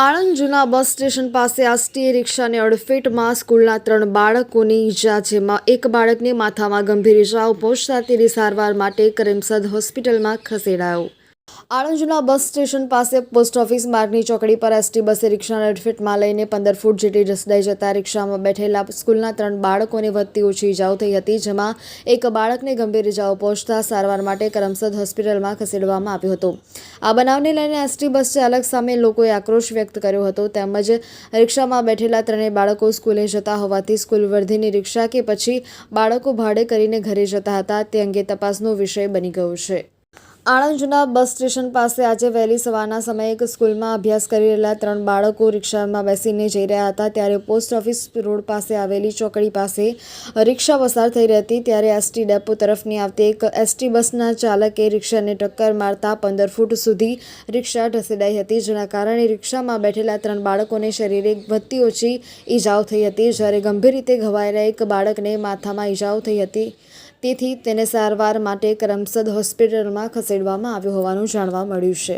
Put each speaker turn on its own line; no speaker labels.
આણંદ જૂના bus station પાસે આસટીએ રિક્ષાની અડફેટમાં સ્કૂલના ત્રણ બાળકોની ઈજા, જેમાં એક બાળકને માથામાં ગંભીર ઈજાઓ પહોંચતા તેની સારવાર માટે કરેમસદ હોસ્પિટલમાં ખસેડાયો. આણંદ જૂના બસ સ્ટેશન પાસે પોસ્ટ ઓફિસ માર્ગની ચોકડી પર એસટી બસે રિક્ષાને અડફેટમાં લઈને પંદર ફૂટ જેટલી ઢસડાઈ જતા રિક્ષામાં બેઠેલા સ્કૂલના ત્રણ બાળકોને વધતી ઓછી ઇજાઓ થઈ હતી, જેમાં એક બાળકને ગંભીર ઈજાઓ પહોંચતા સારવાર માટે કરમસદ હોસ્પિટલમાં ખસેડવામાં આવ્યો હતો. આ બનાવને લઈને એસટી બસ ચાલક સામે લોકોએ આક્રોશ વ્યક્ત કર્યો હતો. તેમજ રિક્ષામાં બેઠેલા ત્રણેય બાળકો સ્કૂલે જતા હોવાથી સ્કૂલ વર્ધીની રિક્ષા કે પછી બાળકો ભાડે કરીને ઘરે જતા હતા, તે અંગે તપાસનો વિષય બની ગયો છે. આણંદ બસ સ્ટેશન પાસે આજે વહેલી સવારના સમયે એક સ્કૂલમાં અભ્યાસ કરી રહેલા ત્રણ બાળકો રિક્ષામાં બેસીને જઈ રહ્યા હતા. ત્યારે પોસ્ટ ઓફિસ રોડ પાસે આવેલી ચોકડી પાસે રિક્ષા પસાર થઈ રહી હતી ત્યારે એસટી ડેપો તરફની આવતી એક એસટી બસના ચાલકે રિક્ષાને ટક્કર મારતા પંદર ફૂટ સુધી રિક્ષા ઢસેડાઈ હતી, જેના કારણે રિક્ષામાં બેઠેલા ત્રણ બાળકોને શરીરે વધતી ઓછી ઈજાઓ થઈ હતી. જ્યારે ગંભીર રીતે ઘવાયેલા એક બાળકને માથામાં ઈજાઓ થઈ હતી. તેથી તેને સારવાર માટે કરમસદ હોસ્પિટલમાં ખસેડવામાં આવ્યો હોવાનું જાણવા મળ્યું છે.